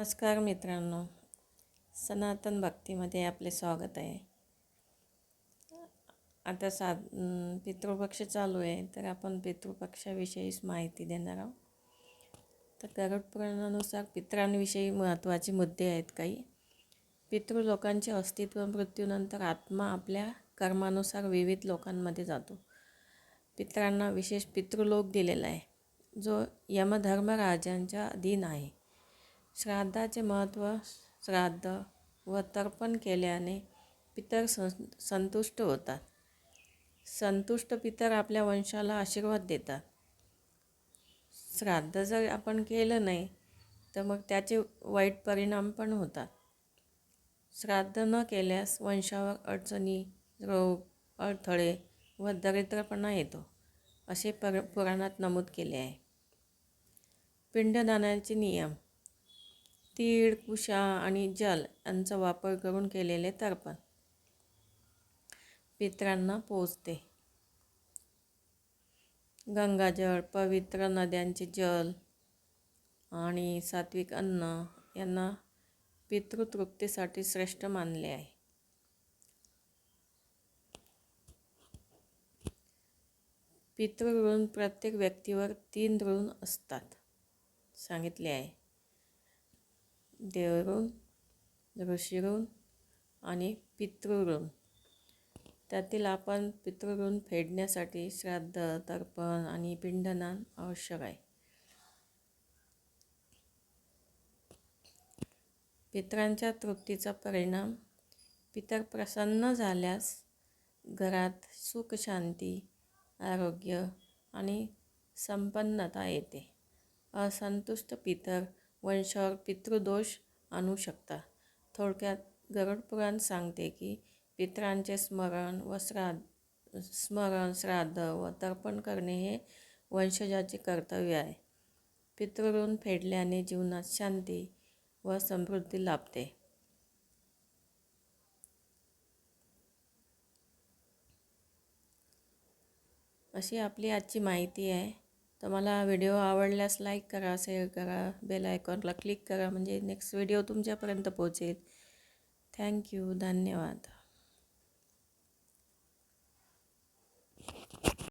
नमस्कार मित्रांनो सनातन भक्तीमध्ये आपले स्वागत आहे. आता सा पितृपक्ष चालू आहे तर आपण पितृपक्षाविषयीच माहिती देणार आहोत. तर गरुड पुराणानुसार पितरांविषयी महत्त्वाचे मुद्दे आहेत काही. पितृ लोकांचे अस्तित्व मृत्यूनंतर आत्मा आपल्या कर्मानुसार विविध लोकांमध्ये जातो. पितरांना विशेष पितृलोक दिलेला आहे जो यमधर्मराजांच्या अधीन आहे. श्राद्धाचे महत्त्व श्राद्ध व तर्पण केल्याने पितर सं संतुष्ट होतात. संतुष्ट पितर आपल्या वंशाला आशीर्वाद देतात. श्राद्ध जर आपण केलं नाही तर मग त्याचे वाईट परिणाम पण होतात. श्राद्ध न केल्यास वंशावर अडचणी रोग अडथळे व दरिद्रपणा येतो असे पर पुराणात नमूद केले आहे. पिंडदानाचे नियम. तीळ कुशा आणि जल यांचा वापर करून केलेले तर्पण. पित्रांना पोचते. गंगाजळ पवित्र नद्यांचे जल आणि सात्विक अन्न यांना पितृतृप्तीसाठी श्रेष्ठ मानले आहे. पितृऋण प्रत्येक व्यक्तीवर तीन ऋण असतात सांगितले आहे. देवऋण ऋषीऋण आणि पितृऋण त्यातील आपण पितृऋण फेडण्यासाठी श्राद्ध तर्पण आणि पिंडदान आवश्यक आहे. पितरांच्या तृप्तीचा परिणाम पितर प्रसन्न झाल्यास घरात सुख शांती आरोग्य आणि संपन्नता येते. असंतुष्ट पितर वंशावर पितृदोष आणू शकता. थोडक्यात गरुड पुराण सांगते की पितरांचे स्मरण व श्राद्ध स्मरण श्राद्ध व तर्पण करणे हे वंशजाचे कर्तव्य आहे. पितृऋण फेडल्याने जीवनात शांती व समृद्धी लाभते. अशी आपली आजची माहिती आहे. तर मला व्हिडिओ आवडल्यास लाईक करा शेअर करा बेल आयकॉनला क्लिक करा म्हणजे नेक्स्ट व्हिडिओ तुमच्यापर्यंत पोहोचेल. थँक्यू धन्यवाद.